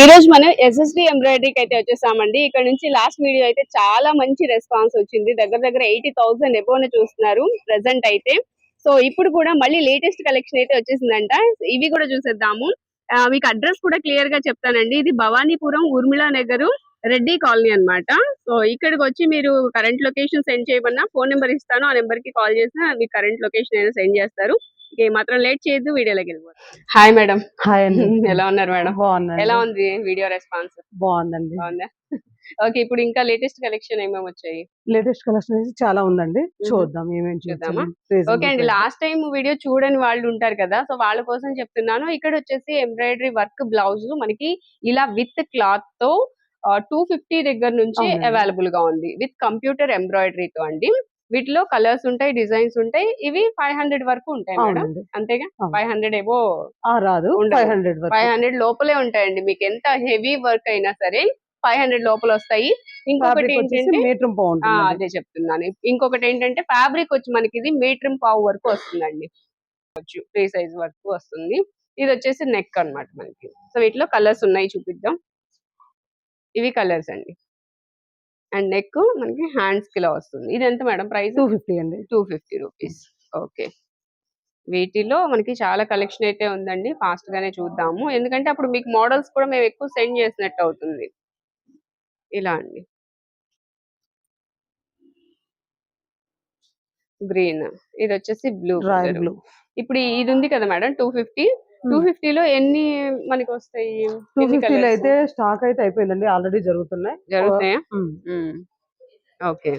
ఈ రోజు మనం ఎస్ఎస్డి ఎంబ్రాయిడరీకి అయితే వచ్చేసామండి. ఇక్కడ నుంచి లాస్ట్ వీడియో అయితే చాలా మంచి రెస్పాన్స్ వచ్చింది. దగ్గర దగ్గర ఎయిటీ థౌసండ్ ఎబోనే చూస్తున్నారు ప్రెసెంట్ అయితే. సో ఇప్పుడు కూడా మళ్ళీ లేటెస్ట్ కలెక్షన్ అయితే వచ్చేసిందంట. ఇవి కూడా చూసేద్దాము. ఆ, మీకు అడ్రస్ కూడా క్లియర్గా చెప్తానండి. ఇది భవానీపురం ఊర్మిళ నగర్ రెడ్డి కాలనీ అన్నమాట. సో ఇక్కడికి వచ్చి మీరు కరెంట్ లొకేషన్ సెండ్ చేయమన్నా ఫోన్ నెంబర్ ఇస్తాను. ఆ నెంబర్కి కాల్ చేసినా మీకు కరెంట్ లొకేషన్ అయినా సెండ్ చేస్తారు. మాత్రం లేట్ చేయొద్దు వీడియోలోకి వెళ్ళిపోతాం హాయ్ మేడం. హాయ్ అండి. ఎలా ఉన్నారు మేడం? బాగుందండి ఎలా ఉంది వీడియో రెస్పాన్స్? బాగుందండి. బాగుందా? ఓకే ఇప్పుడు ఇంకా లేటెస్ట్ కలెక్షన్ ఏమేమి వచ్చాయి? లేటెస్ట్ కలెక్షన్ అయితే చాలా ఉందండి. చూద్దాం ఏమేమి చూద్దామా? ఓకే అండి లాస్ట్ టైం వీడియో చూడని వాళ్ళు ఉంటారు కదా సో వాళ్ళ కోసం చెప్తున్నాను. ఇక్కడ వచ్చేసి ఎంబ్రాయిడరీ వర్క్ బ్లౌజ్ మనకి ఇలా విత్ క్లాత్తో టూ ఫిఫ్టీ దగ్గర నుంచి. అవైలబుల్గా ఉంది. విత్ కంప్యూటర్ ఎంబ్రాయిడరీ తో అండి. వీటిలో కలర్స్ ఉంటాయి డిజైన్స్ ఉంటాయి. ఇవి ఫైవ్ హండ్రెడ్ వరకు ఉంటాయి మేడం. అంతేగా. ఫైవ్ హండ్రెడ్ ఏవో రాదు. ఫైవ్ హండ్రెడ్ ఫైవ్ హండ్రెడ్ లోపలే ఉంటాయండి. మీకు ఎంత హెవీ వర్క్ అయినా సరే ఫైవ్ హండ్రెడ్ లోపల వస్తాయి. ఇంకొకటి ఏంటంటే అదే చెప్తున్నాను. ఇంకొకటి ఏంటంటే ఫ్యాబ్రిక్ వచ్చి మనకి ఇది మీటర్ పావు వరకు వస్తుందండి. త్రీ సైజ్ వరకు వస్తుంది. ఇది వచ్చేసి నెక్ అన్నమాట మనకి. సో వీటిలో కలర్స్ ఉన్నాయి చూపిద్దాం. ఇవి కలర్స్ అండి. అండ్ నెక్ మనకి హ్యాండ్స్కి ఇలా వస్తుంది. ఇది ఎంత మేడం ప్రైస్? టూ ఫిఫ్టీ అండి. Two fifty rupees. ఓకే. వీటిలో మనకి చాలా కలెక్షన్ అయితే ఉందండి. ఫాస్ట్ గానే చూద్దాము. ఎందుకంటే అప్పుడు మీకు మోడల్స్ కూడా మేము ఎక్కువ సెండ్ చేసినట్టు అవుతుంది. ఇలా అండి. గ్రీన్. ఇది వచ్చేసి బ్లూ బ్లూ. ఇప్పుడు ఇది ఉంది కదా మేడం టూ ఫిఫ్టీ. టూ ఫిఫ్టీలో ఎన్ని మనకి వస్తాయి టూ ఫిఫ్టీలో? అయితే స్టాక్ అయితే అయిపోయిందండి ఆల్రెడీ జరుగుతున్నాయి. జరుగుతాయా. ఓకే.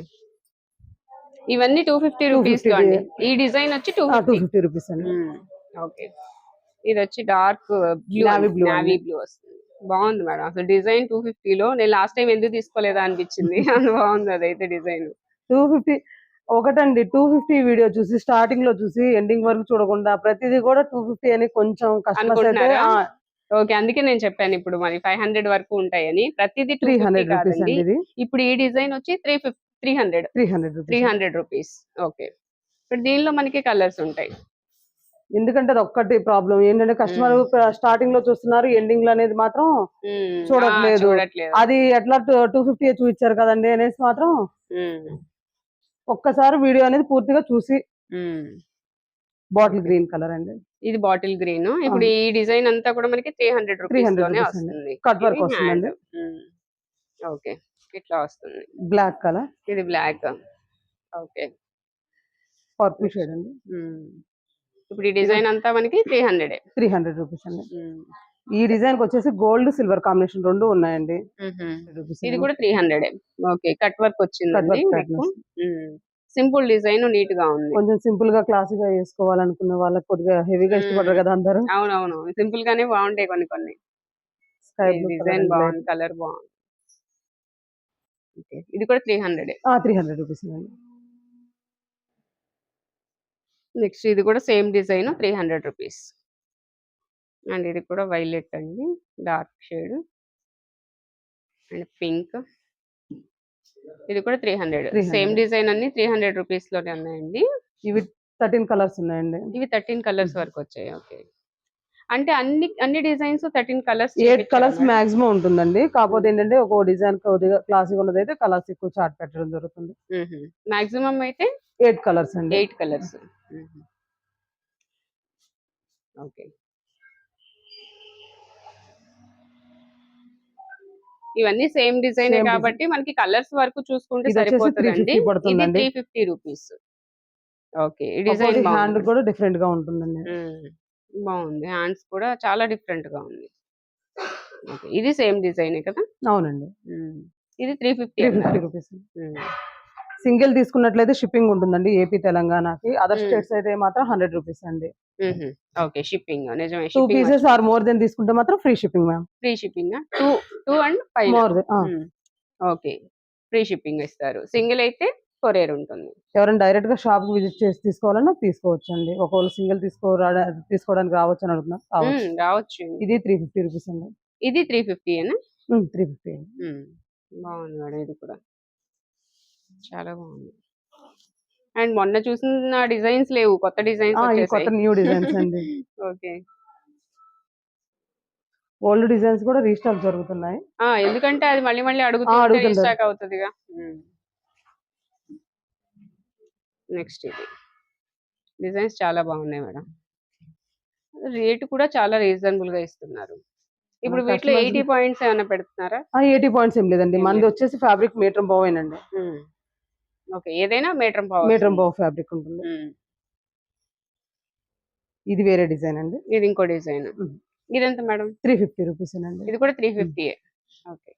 ఇవన్నీ టూ ఫిఫ్టీ రూపీస్ 250 అండి. ఈ డిజైన్ వచ్చి టూ ఫిఫ్టీ. రూపీస్ అండి. ఓకే. ఇది వచ్చి డార్క్ బ్లూ నావీ. బ్లూ వస్తుంది. బాగుంది మేడం. అసలు డిజైన్ టూ లో. నేను లాస్ట్ టైం ఎందుకు తీసుకోలేదా అనిపించింది. అంత బాగుంది అదైతే డిజైన్. టూ ఫిఫ్టీ ఒకటండి టూ ఫిఫ్టీ వీడియో చూసి స్టార్టింగ్లో చూసి ఎండింగ్ వరకు చూడకుండా ప్రతిదీ కూడా టూ ఫిఫ్టీ అని కొంచెం కస్టమర్స్ అయితే అనుకుంటున్నారా? ఓకే అందుకే నేను చెప్పాను ఇప్పుడు మరి ఫైవ్ హండ్రెడ్ వరకు ఉంటాయని. ప్రతిదీ త్రీ హండ్రెడ్ ఇప్పుడు ఈ డిజైన్ వచ్చి three fifty three hundred three hundred three hundred rupees okay. ఇప్పుడు దీనిలో మనకి కలర్స్ ఉంటాయి. ఎందుకంటే అది ఒక్కటి ప్రాబ్లం ఏంటంటే కస్టమర్ స్టార్టింగ్లో చూస్తున్నారు ఎండింగ్లో అనేది మాత్రం చూడట్లేదు. అది ఎట్లా టూ ఫిఫ్టీ చూపించారు కదండి అనేసి మాత్రం. ఒక్కసారి వీడియో అనేది పూర్తిగా చూసి. బాటిల్ గ్రీన్ కలర్ అండి. ఇది బాటిల్ గ్రీన్. ఇప్పుడు ఈ డిజైన్ అంతా కూడా మనకి త్రీ హండ్రెడ్ రూపీస్ 300 లోనే rupees అండి. వస్తుంది. కట్ వర్క్ వస్తుందండి. మ్మ్. ఓకే. ఇట్లా వస్తుంది. Black colour. ఇది బ్లాక్ ఓకే. పర్పుల్ షేడ్ అండి. ఇప్పుడు ఈ డిజైన్ అంతా మనకి three hundred three hundred rupees అండి. ఈ డిజైన్కి వచ్చేసి గోల్డ్ సిల్వర్ కాంబినేషన్ రెండు ఉన్నాయండి. ఇది. కూడా three hundred okay cut work patterns. Simple design నీట్గా ఉంది. కొంచెం సింపుల్గా క్లాసిక్గా వేసుకోవాలనుకున్న వాళ్ళకి కొద్దిగా హెవీగా. ఇష్టపడరు కదా అందరూ. అవునవును. సింపుల్ గానే బాగుంటాయి కొన్ని కొన్ని. డిజైన్ బాగుంది కలర్ బాగుంది. ఇది కూడా three hundred three hundred rupees next ఇది కూడా same design three hundred rupees and ఇది కూడా వైలెట్ అండి. Dark shade. And pink. ఇది కూడా త్రీ హండ్రెడ్. 300. సేమ్ డిజైన్ అన్ని త్రీ హండ్రెడ్ రూపీస్లోనే ఉన్నాయండి. ఇవి థర్టీన్ కలర్స్ ఉన్నాయండి. ఇవి థర్టీన్ కలర్స్ వరకు వచ్చాయి. ఓకే. అంటే అన్ని అన్ని designs thirteen colours eight colours maximum ఉంటుందండి. కాకపోతే ఏంటంటే ఒక డిజైన్ క్లాసిక్ ఉన్నది అయితే కలర్స్ ఎక్కువ చార్ట్ పెట్టడం జరుగుతుంది. మాక్సిమం అయితే ఎయిట్ కలర్స్ అండి. Eight colours. ఓకే. ఇవన్నీ సేమ్ డిజైన్. కాబట్టి మనకి కలర్స్ వరకు చూసుకుంటే సరిపోతుందండి. 350 ఇది పడుతుందండి. Three fifty rupees. Okay design hand కూడా డిఫరెంట్గా ఉంటుందండి. బాగుంది. హ్యాండ్స్ కూడా చాలా డిఫరెంట్గా ఉంది. ఇది సేమ్ డిజైన్ కదా? అవునండి. ఇది త్రీ ఫిఫ్టీ రూపీస్. సింగిల్ తీసుకున్నట్లయితే షిప్పింగ్ ఉంటుందండి ఏపీ తెలంగాణకి. అదర్. స్టేట్స్ అయితే మాత్రం హండ్రెడ్ రూపీస్ అండి. Okay shipping. నిజమే two pieces or more than తీసుకుంటే మాత్రం free shipping ma'am free shipping two two and five more than okay free shipping ఇస్తారు. సింగిల్ అయితే కొరియర్ ఉంటుంది. ఎవరైనా డైరెక్ట్గా షాప్కి విజిట్ చేసి తీసుకోవాలన్నా తీసుకోవచ్చు అండి ఒకవేళ సింగిల్ తీసుకోరా తీసుకోవడానికి రావచ్చు అని అడుగుతున్నారు రావచ్చు. ఇది త్రీ ఫిఫ్టీ రూపీస్ అండి. ఇది త్రీ ఫిఫ్టీ త్రీ ఫిఫ్టీ బాగుంది మేడం ఇది కూడా. చాలా బాగుంది. అండ్ మొన్న చూసిన డిజైన్స్ లేవు కొత్త డిజైన్స్ కొత్త న్యూ డిజైన్స్ అండి. ఓకే. ఓల్డ్ డిజైన్స్ కూడా రీస్టాక్ జరుగుతున్నాయి. ఆ, ఎందుకంటే అది మళ్ళీ మళ్ళీ అడుగుతుంటారు. రీస్టాక్ అవుతుందిగా. నెక్స్ట్ ఇది. డిజైన్స్ చాలా బాగున్నాయి మేడం. రేట్ కూడా చాలా రీజనబుల్గా ఇస్తున్నారు. ఇప్పుడు వీటిలో ఎయిటీ పాయింట్స్ ఏమైనా పెడుతున్నారా? ఎయిటీ పాయింట్స్ ఏం లేదండి. మనది. వచ్చేసి ఫ్యాబ్రిక్ మీటర్ బావేనండి ఓకే ఏదైనా మీటర్ మీటర్ బావ్ ఫ్యాబ్రిక్ ఉంటుంది. ఇది వేరే డిజైన్ అండి. ఇది ఇంకో డిజైన్. మ్మ్. ఇదెంత మేడం? త్రీ ఫిఫ్టీ రూపీస్ అండి. ఇది కూడా త్రీ ఫిఫ్టీ ఓకే.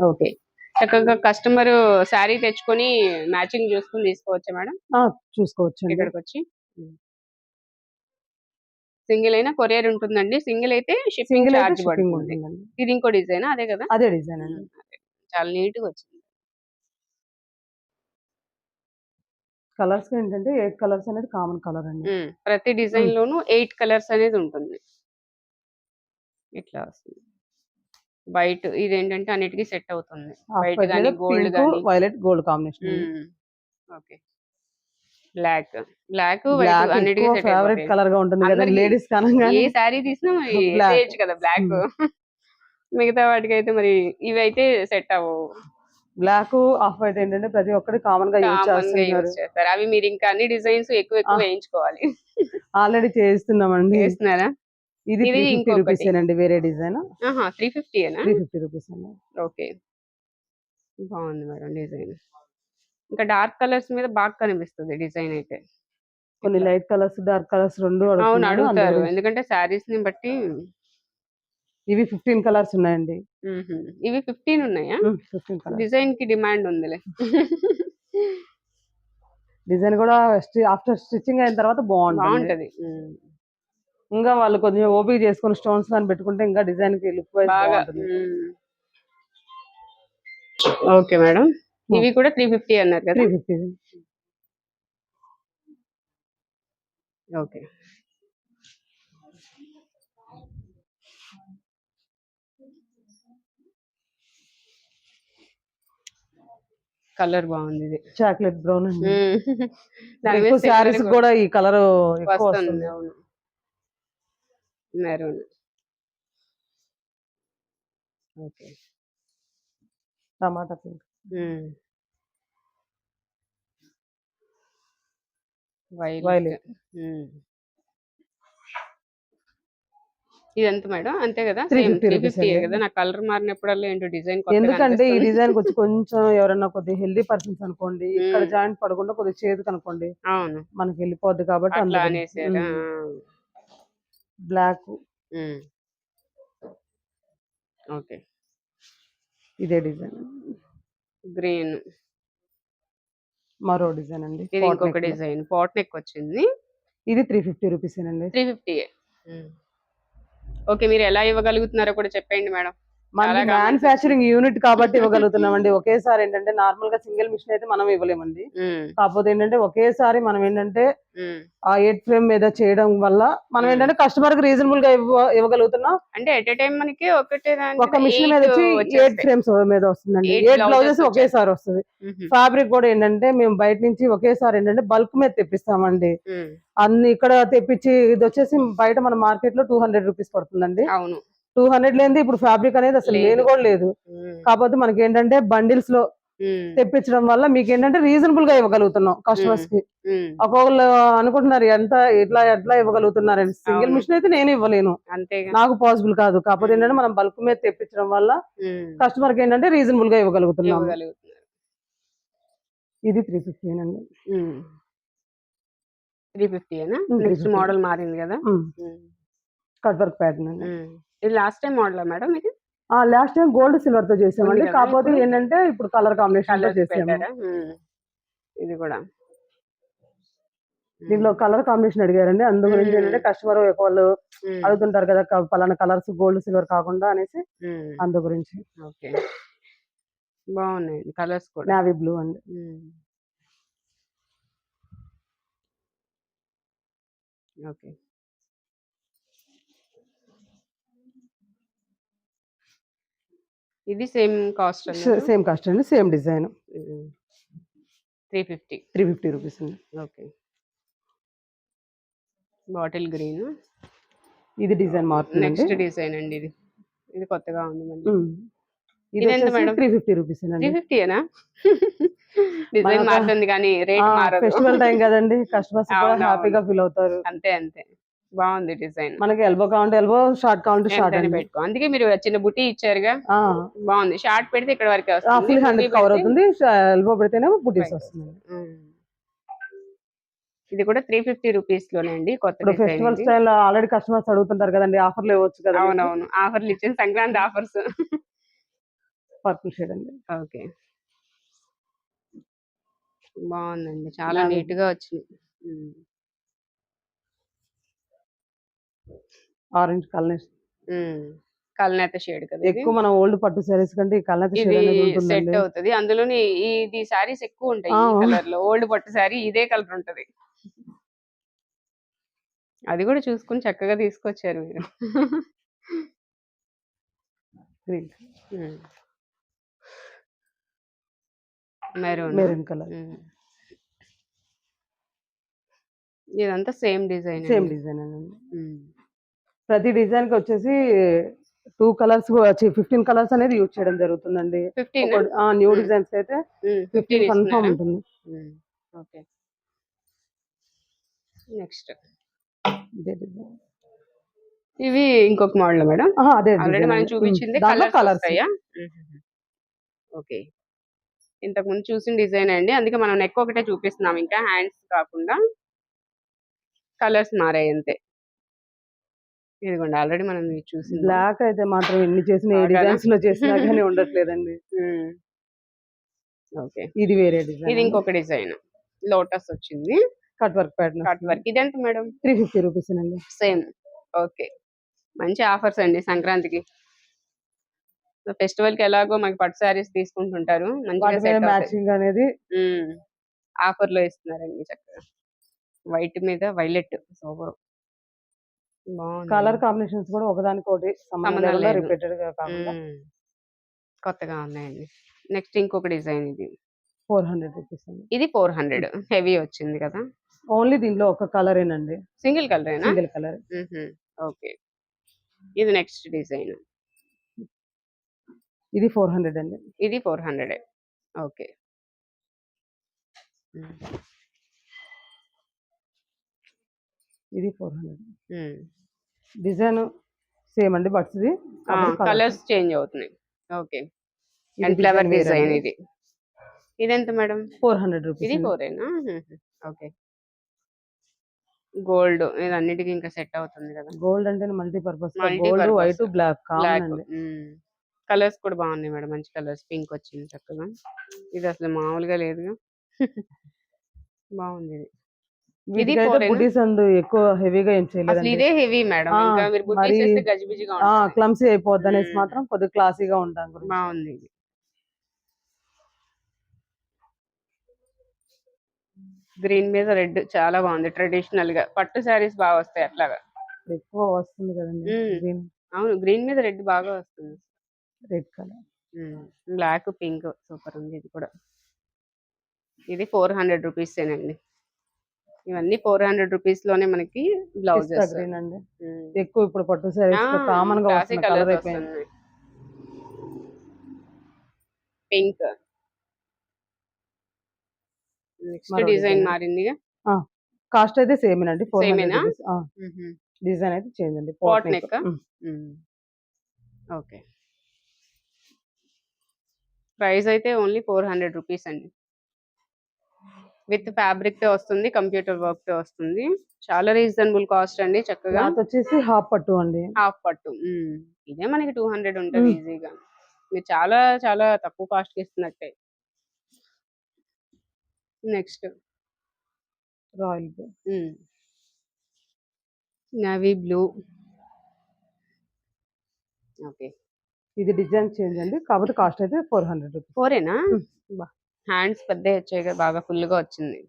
ఓకే. చక్కగా కస్టమర్ శారీ తెచ్చుకొని మ్యాచింగ్ చూసుకుని తీసుకోవచ్చా మేడం? చూసుకోవచ్చు ఇక్కడికి వచ్చి సింగిల్ అయినా కొరియర్ ఉంటుందండి. సింగిల్ అయితే షిప్పింగ్ షిప్పింగ్ పడుతుంది. ఇది ఇంకో డిజైన్? అదే కదా? అదే డిజైన్ అండి. చాలా నీట్గా వచ్చింది. కలర్స్ ఏంటంటే ఎయిట్ కలర్స్ అనేది కామన్ కలర్ అండి. ప్రతి డిజైన్ లోనూ ఎయిట్ కలర్స్ అనేది ఉంటుంది. ఇట్లా వస్తుంది. వైట్ ఇది ఏంటంటే అన్నిటికీ సెట్ అవుతుంది. వైట్ కానీ గోల్డ్ కానీ violet gold combination okay. Black. Black white అన్నిటికీ సెట్ ఫేవరెట్ కలర్గా ఉంటుంది కదా లేడీస్ కనగానే. ఏ శారీ తీసినా. చేయొచ్చు కదా బ్లాక్. మిగతా వాటికి అయితే మరి ఇవి అయితే సెట్ అవ్వవు. బ్లాక్ ఆఫ్ వైట్ ఏంటంటే ప్రతి ఒక్కటి కామన్గా యూజ్ చేస్తున్నారు. అవి మీరు ఇంకా అన్ని డిజైన్స్ ఎక్కువ ఎక్కువ. వేయించుకోవాలి. ఆల్రెడీ చేస్తున్నామండి. చేస్తున్నారా? ఇది త్రీ ఫిఫ్టీ. రూపీస్ అండి వేరే design three fifty three fifty rupees అండి. ఓకే. బాగుంది మేడం డిజైన్. ఇంకా డార్క్ కలర్స్ మీద బాగా కనిపిస్తుంది డిజైన్ అయితే. కొన్ని లైట్ కలర్స్ డార్క్ కలర్స్ రెండు అవును అడుగుతారు. ఎందుకంటే శారీస్ని బట్టి ఇవి ఫిఫ్టీన్ కలర్స్ ఉన్నాయండి. ఇవి ఫిఫ్టీన్ ఉన్నాయా? ఫిఫ్టీన్ డిజైన్కి డిమాండ్ ఉందిలే. డిజైన్ కూడా ఆఫ్టర్ స్టిచ్చింగ్ అయిన తర్వాత బాగుంటుంది. బాగుంటది. ఇంకా వాళ్ళు కొంచెం ఓపిక చేసుకొని స్టోన్స్ దాన్ని పెట్టుకుంటే ఇంకా డిజైన్కి లుక్ వైజ్ బాగుంటుంది. Okay madam. ఇవి కూడా త్రీ ఫిఫ్టీ అన్నారు కదా? Three fifty okay. కలర్ బాగుంది ఇది. చాక్లెట్ బ్రౌన్ ఎక్కువ శారీస్ కూడా ఈ కలర్ ఎక్కువ వస్తుంది. వస్తుంది. అవును. Maroon. Okay. Tomato pink. Violet. Violet. ఇది ఎంత మేడం. అంతే కదా? 350 సేమ్ త్రీ rupees ఫిఫ్టీ అండి. కదా? నా కలర్ మారినప్పుడల్లా ఏంటో డిజైన్ ఎందుకంటే ఈ డిజైన్ వచ్చి కొంచెం ఎవరైనా కొద్దిగా హెల్దీ పర్సన్స్ అనుకోండి ఇక్కడ. జాయింట్ పడకుండా కొద్దిగా చేదు అనుకోండి అవును. మనకి వెళ్ళిపోద్ది కాబట్టి అట్లా అనేసారా. బ్లాక్. ఓకే. ఇదే డిజైన్. గ్రీన్. మరో డిజైన్ అండి. ఇది ఇంకొక. డిజైన్. పాట్ నెక్ వచ్చింది. ఇది త్రీ ఫిఫ్టీ రూపీస్ అండి త్రీ ఫిఫ్టీ ఓకే మీరు ఎలా ఇవ్వగలుగుతున్నారో కూడా చెప్పండి మేడం. Comments మ్యానుఫ్యాక్చరింగ్ యూనిట్ కాబట్టి ఇవ్వగలుగుతున్నామండి. ఒకేసారి ఏంటంటే నార్మల్గా సింగిల్ మిషన్ అయితే మనం ఇవ్వలేమండి. కాకపోతే ఏంటంటే ఒకేసారి మనం ఏంటంటే. ఆ ఎయిట్ ఫ్రేమ్ మీద చేయడం వల్ల మనం. ఏంటంటే కస్టమర్కి రీజనబుల్గా ఇవ్వ ఇవ్వగలుగుతున్నాం. అంటే ఎట్ ఎ టైం మనకి ఒకటే ఒక మిషన్ మీద వచ్చి ఎయిట్. ఫ్రేమ్స్ మీద వస్తుందండి. ఎయిట్ బ్లౌజెస్ ఒకేసారి వస్తుంది. ఫ్యాబ్రిక్ కూడా ఏంటంటే మేము బయట నుంచి ఒకేసారి ఏంటంటే బల్క్ మీద తెప్పిస్తామండి. అన్ని ఇక్కడ తెప్పించి ఇది వచ్చేసి బయట మన మార్కెట్లో టూ హండ్రెడ్ రూపీస్ పడుతుందండి. అవును. టూ హండ్రెడ్ లేనిది ఇప్పుడు ఫ్యాబ్రిక్ అనేది అసలు. లేని కూడా లేదు. కాకపోతే మనకి ఏంటంటే బండిల్స్లో తెప్పించడం వల్ల మీకు ఏంటంటే రీజనబుల్గా ఇవ్వగలుగుతున్నాం కస్టమర్స్కి. ఒక్కొక్కరు అనుకుంటున్నారు ఎంత ఇట్లా ఎట్లా ఇవ్వగలుగుతున్నారు? సింగిల్. మిషన్ అయితే నేను ఇవ్వలేను. నాకు పాసిబుల్ కాదు. కాకపోతే ఏంటంటే మనం బల్క్ మీద తెప్పించడం వల్ల కస్టమర్కి ఏంటంటే రీజనబుల్గా ఇవ్వగలుగుతున్నాం. ఇది త్రీ ఫిఫ్టీ అండి. త్రీ ఫిఫ్టీ ఏనా? Um, next 350. మోడల్ మారింది కదా? కట్ వర్క్ ప్యాటర్న్ అండి. ఇది లాస్ట్ టైం మోడల్ మేడం ఇది? లాస్ట్ టైం గోల్డ్ సిల్వర్తో చేసామండి. కాకపోతే? ఏంటంటే ఇప్పుడు కలర్ కాంబినేషన్ కలర్స్ చేసాము. ఇది కూడా. దీంట్లో కలర్ కాంబినేషన్ అడిగారండి. అందు గురించి. ఏంటంటే కస్టమర్ వాళ్ళు అడుగుతుంటారు కదా పలానా కలర్స్ గోల్డ్ సిల్వర్ కాకుండా అనేసి. అందు గురించి. ఓకే. బాగున్నాయి కలర్స్ కూడా. నావీ బ్లూ అండి. ఓకే. ఇది సేమ్ కాస్ట్ సేమ్ కాస్ట్ అండి same design. Three fifty. Three fifty rupees అండి. ఓకే. Bottle green. ఇది డిజైన్ మారుతుందండి. నెక్స్ట్ డిజైన్ అండి ఇది. ఇది కొత్తగా ఉంది మళ్ళీ. ఇది ఎంత madam? Three fifty rupees three ఫిఫ్టీనా design మారుతుంది కానీ రేట్ మారదు. ఫెస్టివల్ టైం కదండి కస్టమర్స్ కూడా. హ్యాపీగా ఫీల్ అవుతారు. అంతే అంతే. బాగుంది డిజైన్. మనకి ఎల్బో కావాలంటే ఎల్బో షార్ట్ కావాలంటే షార్ట్ అండి. పెట్టుకో. అందుకే మీరు చిన్న బుట్టి ఇచ్చారుగా. బాగుంది. షార్ట్ పెడితే ఇక్కడ వరకే వస్తుంది. ఫుల్ హ్యాండ్ బుట్టి కవర్ పెడితే- అవుతుంది. ఎల్బో పెడితేనే బుటీస్ Right. వస్తుంది. ఇది కూడా త్రీ ఫిఫ్టీ రూపీస్లోనే అండి కొత్త ఫెస్టివల్. స్టైల్ ఆల్రెడీ కస్టమర్స్ అడుగుతుంటారు కదండి ఆఫర్లు ఇవ్వచ్చు కదా అవునవును. ఆఫర్లు ఇచ్చిన సంక్రాంతి ఆఫర్స్. పర్పుల్ షేడ్ అండి. ఓకే. బాగుందండి. చాలా. నీట్గా వచ్చింది. Orange colour. కల్నేత షేడ్ కదా ఎక్కువ మన ఓల్డ్ పట్టు సారీస్ కంటే ఈ షేడ్ సెట్ అవుతుంది. అందులోని ఇది సారీస్ ఎక్కువ ఉంటాయి ఈ. కలర్లో ఓల్డ్ పట్టు సారీ ఇదే కలర్ ఉంటది. అది కూడా చూసుకుని చక్కగా తీసుకొచ్చారు మీరు. మెరూన్. Maroon colour. ఇదంతా సేమ్ డిజైన్ సేమ్ డిజైన్ అండి. ప్రతి డిజైన్కి వచ్చేసి టూ కలర్స్ ఫిఫ్టీన్ కలర్స్ అనేది యూజ్ చేయడం జరుగుతుందండి. New Hmm. డిజైన్స్ అయితే ఫిఫ్టీన్ కన్ఫర్మ్ ఉంటుంది. ఓకే నెక్స్ట్ ఇదే design. ఇవి ఇంకొక మోడల్ మేడం? అదే ఆల్రెడీ మనం. చూపించింది దాంట్లో కలర్స్ వస్తాయా? ఓకే ఇంతకు ముందు చూసిన డిజైన్ అండి? అందుకే మనం నెక్ ఒకటే చూపిస్తున్నాం. ఇంకా హ్యాండ్స్ కాకుండా కలర్స్ మారాయి అంతే. ఇదిగోండి ఆల్రెడీ మనం ఇది చూసింది బ్లాక్ అయితే మాత్రం ఎన్ని చేసిన? డిజైన్స్లో చేసినా కానీ ఉండట్లేదండి. ఓకే. ఇది వేరే ఇది డిజైన్. ఇంకొక డిజైన్. లోటస్ వచ్చింది. Cut work pattern cut work. ఇది ఎంత మేడం? త్రీ ఫిఫ్టీ రూపీస్ అండి. సేమ్. ఓకే. మంచి ఆఫర్స్ అండి సంక్రాంతికి. ఫెస్టివల్కి ఎలాగో మనకి పట్టు శారీస్ తీసుకుంటుంటారు. మంచిగా మ్యాచింగ్ అనేది ఆఫర్లో ఇస్తున్నారండి చక్కగా. వైట్ మీద వైలెట్. సూపర్. కలర్ కాంబినేషన్స్ కూడా ఒకదానికి ఒకటి సంబంధం. రిపీటెడ్గా కాకుండా. కొత్తగా ఉన్నాయండి. నెక్స్ట్ ఇంకొక డిజైన్ ఇది. ఫోర్ హండ్రెడ్ రూపీస్ అండి. ఇది ఫోర్ హండ్రెడ్. హెవీ వచ్చింది కదా. ఓన్లీ దీనిలో ఒక కలర్ ఏనండి సింగిల్ కలరేనా? Single colour. ఓకే. ఇది నెక్స్ట్ డిజైన్. ఇది ఫోర్ హండ్రెడ్ అండి. ఇది ఫోర్ హండ్రెడ్. ఓకే. ఇది ఫోర్ హండ్రెడ్. డిజైన్ సేమ్ అండి బట్స్ ఇది. కలర్స్ చేంజ్ అవుతున్నాయి. ఓకే. అండ్ ఫ్లవర్ డిజైన్ ఇది. ఇది ఎంత మేడం? ఫోర్ హండ్రెడ్ ఇది రూపీస్ ఫోరేనా? ఓకే. గోల్డ్ ఇది అన్నిటికీ ఇంకా సెట్ అవుతుంది కదా. గోల్డ్ అంటే multipurpose Multi gold. White black common colours కూడా బాగున్నాయి మేడం. మంచి కలర్స్. పింక్ వచ్చింది చక్కగా. ఇది అసలు మామూలుగా లేదుగా. బాగుంది ఇది. బుటీస్ అండ్ ఎక్కువ హెవీగా ఏం అసలు చేయలేదండి ఇదే హెవీ మేడం. క్లమ్సీ అయిపోద్ది అనేసి. మాత్రం కొద్దిగా క్లాసీగా ఉంటాం. బాగుంది ఇది. గ్రీన్ మీద రెడ్ చాలా బాగుంది ట్రెడిషనల్గా. పట్టు శారీస్ బాగా వస్తాయి అట్లాగా. ఎక్కువ వస్తుంది కదండి. గ్రీన్. అవును గ్రీన్ మీద రెడ్ బాగా వస్తుంది. Red colour. Black pink super ఉంది ఇది కూడా. ఇది ఫోర్ హండ్రెడ్ రూపీస్ ఏనండి. ఇవన్నీ ఫోర్ హండ్రెడ్ రూపీస్లోనే మనకి బ్లౌజెస్. గ్రీన్ అండి. ఎక్కువ ఇప్పుడు పట్టు సారీస్ కామన్గా కలర్ అయిపోయింది. Pink next design. మారిందిగా? కాస్ట్ అయితే సేమ్ అండి ఫోర్? డిజైన్ అయితే చేంజ్ అండి. ఆ? మ్మ్. ఓకే ప్రైస్ అయితే ఓన్లీ ఫోర్ హండ్రెడ్ రూపీస్ అండి. విత్ ఫ్యాబ్రిక్తో వస్తుంది కంప్యూటర్ వర్క్తో వస్తుంది. చాలా రీజనబుల్ కాస్ట్ అండి చక్కగా. వచ్చేసి హాఫ్ పట్టు అండి. హాఫ్ పట్టు. ఇదే మనకి టూ హండ్రెడ్ ఉంటుంది. ఈజీగా. మీరు చాలా చాలా తక్కువ కాస్ట్కి ఇస్తున్నట్టే. Next. Royal blue. Navy blue. Okay. ఇది డిజైన్ చేంజ్ అండి. కాకపోతే కాస్ట్ అయితే ఫోర్ హండ్రెడ్ ఫోరేనా. బా. హ్యాండ్స్ పెద్ద వచ్చాయి కదా బాగా ఫుల్గా వచ్చింది.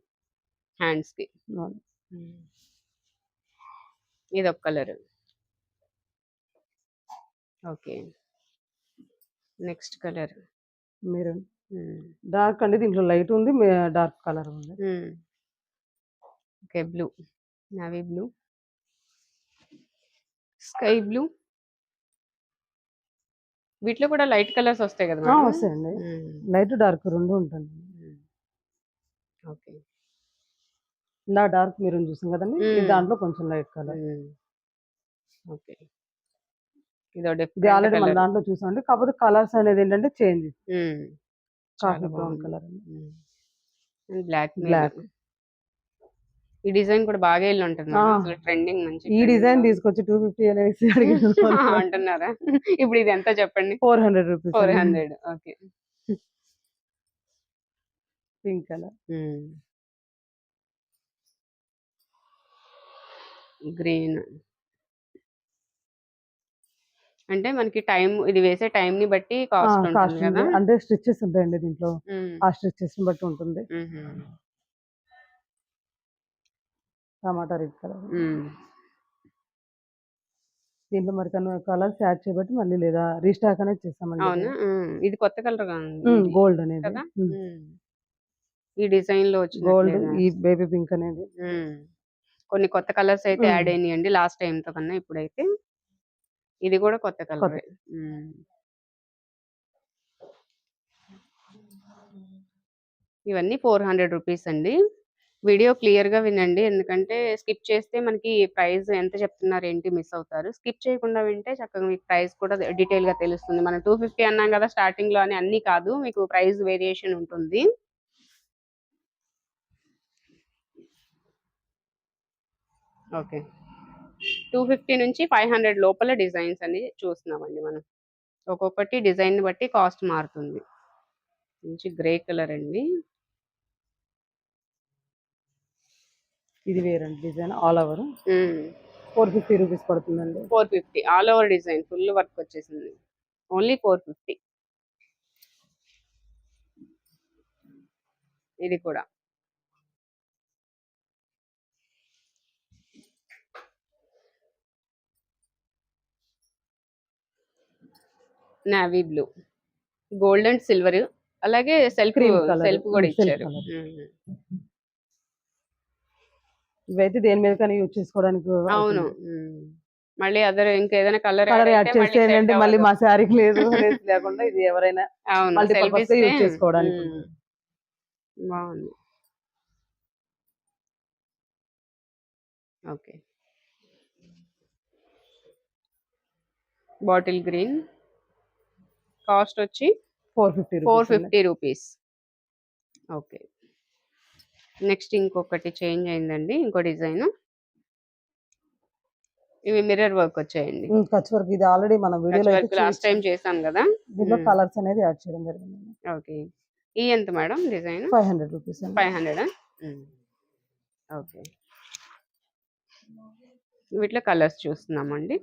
హ్యాండ్స్కి ఇది ఒక కలర్. ఓకే. Next colour. మీరు డార్క్ అండి దీంట్లో లైట్ ఉంది డార్క్ కలర్ ఉంది. Okay blue. Navy blue. Sky blue. వీటిలో కూడా లైట్ కలర్స్ వస్తాయి కదా వస్తాయండి. లైట్ డార్క్ రెండు ఉంటుంది ఓకే. ఇలా డార్క్ మెరూన్ చూసాం కదండి. దాంట్లో కొంచెం లైట్ కలర్. ఓకే. ఇదో ఇది ఆల్రెడీ మన దాంట్లో చూసామండి. కాకపోతే కలర్స్ అనేది ఏంటంటే change. Coffee brown. Colour. Black Black. ఈ డిజైన్ కూడా బాగా వెళ్ళి ఉంటుంది. అసలు ట్రెండింగ్ మంచి ఈ డిజైన్ తీసుకొచ్చి టూ ఫిఫ్టీ అంటున్నారా? ఇప్పుడు ఇది ఎంత చెప్పండి? Four hundred rupees four hundred okay pink colour green అంటే మనకి టైం ఇది వేసే టైం ని బట్టి కాస్ట్ ఉంటుంది కదా? అంటే స్టిచెస్ ఉంటాయండి దీంట్లో. ఉమ్, ఆ స్టిచెస్ బట్టి ఉంటుంది. ఉహు, టమాటా రెడ్ కలర్. దీంట్లో మరి కొన్ని కలర్స్ యాడ్ చేయబట్టి మళ్ళీ లేదా రీస్టాక్ అనేది చేస్తామండి ఇది కొత్త కలర్. గోల్డ్ అనేది. ఈ డిజైన్లో వచ్చింది గోల్డ్ ఈ బేబీ పింక్ అనేది. కొన్ని కొత్త కలర్స్ అయితే. యాడ్ అయినాయండి లాస్ట్ టైం తో కన్నా ఇప్పుడైతే. ఇది కూడా కొత్త కలర్. ఇవన్నీ ఫోర్ హండ్రెడ్ రూపీస్ అండి. వీడియో క్లియర్గా వినండి. ఎందుకంటే స్కిప్ చేస్తే మనకి ప్రైస్ ఎంత చెప్తున్నారు ఏంటి మిస్ అవుతారు. స్కిప్ చేయకుండా వింటే చక్కగా మీకు ప్రైస్ కూడా డీటెయిల్గా తెలుస్తుంది. మనం టూ ఫిఫ్టీ అన్నాం కదా స్టార్టింగ్లో అని అన్ని కాదు. మీకు ప్రైస్ వేరియేషన్ ఉంటుంది. ఓకే. టూ ఫిఫ్టీ నుంచి ఫైవ్ హండ్రెడ్ లోపల డిజైన్స్ అన్ని చూస్తున్నామండి మనం. ఒక్కొక్కటి డిజైన్ బట్టి కాస్ట్ మారుతుంది. మంచి గ్రే కలర్ అండి. ఇది వేరండి design all over four fifty rupees పడుతుందండి. Four fifty all over design full work వచ్చేసింది. ఓన్లీ ఫోర్ ఫిఫ్టీ ఇది కూడా. Navy blue gold and silver అలాగే సెల్ఫ్. సెల్ఫ్ కూడా Mm, self ఇచ్చారు. ఇవైతే దేని మీద కానీ యూజ్ చేసుకోవడానికి అవును. మళ్ళీ అదర్ ఇంకేదైనా కలర్ కలర్ యాడ్ చేస్తే ఏంటంటే మళ్ళీ మా శారీకి లేదు లేకుండా ఇది ఎవరైనా use ఇస్తే, చేసుకోవడానికి. బాగుంది. ఓకే. Bottle green. కాస్ట్ వచ్చి four fifty four fifty rupees. Okay. Next ఇంకొకటి చేంజ్ అయిందండి ఇంకో డిజైన్. ఇవి మిర్రర్ వర్క్ వచ్చాయండి. కచ్ వర్క్ ఇది ఆల్రెడీ మన వీడియోలో లాస్ట్ టైం చేసాం కదా? దీంట్లో. కలర్స్ అనేది యాడ్ చేయడం జరిగింది ఓకే. ఈ ఎంత madam design? Five hundred rupees five hundred? Okay. వీటిలో కలర్స్ చూస్తున్నామండి.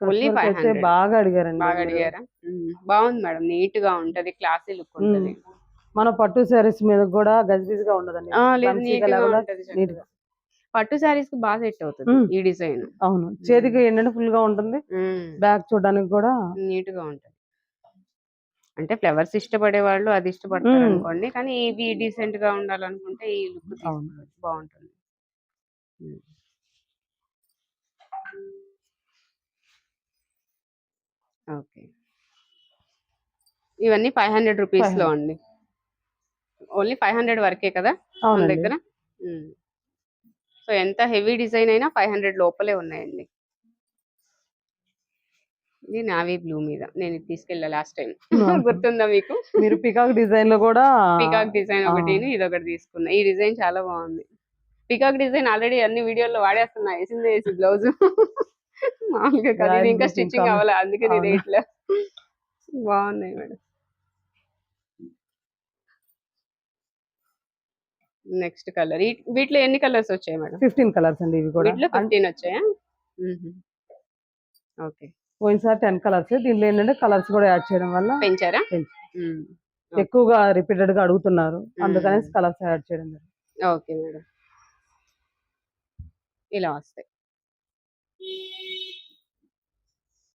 వర్క్ అయితే 500. బాగా అడిగారండి బాగా అడిగారా. బాగుంది మేడం నీట్గా ఉంటది క్లాసీ లుక్ ఉంటది. మన పట్టు శారీస్ మీద కూడా గజిబిజిగా ఉండదండి. పట్టు శారీస్కి బాగా సెట్ అవుతుంది. ఈ డిజైన్. అవును. చేతికి ఏంటంటే ఫుల్గా ఉంటుంది బ్యాక్ చూడడానికి కూడా నీట్గా ఉంటది. అంటే ఫ్లవర్స్ ఇష్టపడే వాళ్ళు అది ఇష్టపడతారు. అనుకోండి. కానీ ఇవి డీసెంట్గా ఉండాలనుకుంటే ఈ లుక్. బాగుంటుంది. ఓకే. ఇవన్నీ ఫైవ్ హండ్రెడ్ రూపీస్లో అండి. ఓన్లీ ఫైవ్ హండ్రెడ్ వరకే కదా మన దగ్గర? సో ఎంత హెవీ డిజైన్ అయినా ఫైవ్ హండ్రెడ్ లోపలే ఉన్నాయండి. ఇది నావీ బ్లూ మీద. నేను తీసుకెళ్ళా లాస్ట్ టైం. గుర్తుందా మీకు? మీరు పికాక్ డిజైన్లో కూడా పికాక్ డిజైన్. ఒకటి ఇది ఒకటి తీసుకున్నా. ఈ డిజైన్ చాలా బాగుంది. పికాక్ డిజైన్ ఆల్రెడీ అన్ని వీడియోల్లో వాడేస్తున్నా. వేసింది వేసి బ్లౌజ్. మామూలుగా ఇంకా స్టిచ్చింగ్ అవ్వాలి? అందుకని అవును. ఇట్లా బాగున్నాయి మేడం. Next colour. వీటిలో ఎన్ని కలర్స్ వచ్చాయి మేడం? ఫిఫ్టీన్ కలర్స్ అండి ఇవి కూడా. వీటిలో ఫిఫ్టీన్ వచ్చాయా? ఓకే. పోయినసారి టెన్ కలర్స్. దీంట్లో ఏంటంటే కలర్స్ కూడా యాడ్ చేయడం వల్ల పెంచారా. ఎక్కువగా రిపీటెడ్గా అడుగుతున్నారు అందుకని. కలర్స్ యాడ్ చేయడం జరిగింది. Okay madam. ఇలా వస్తాయి.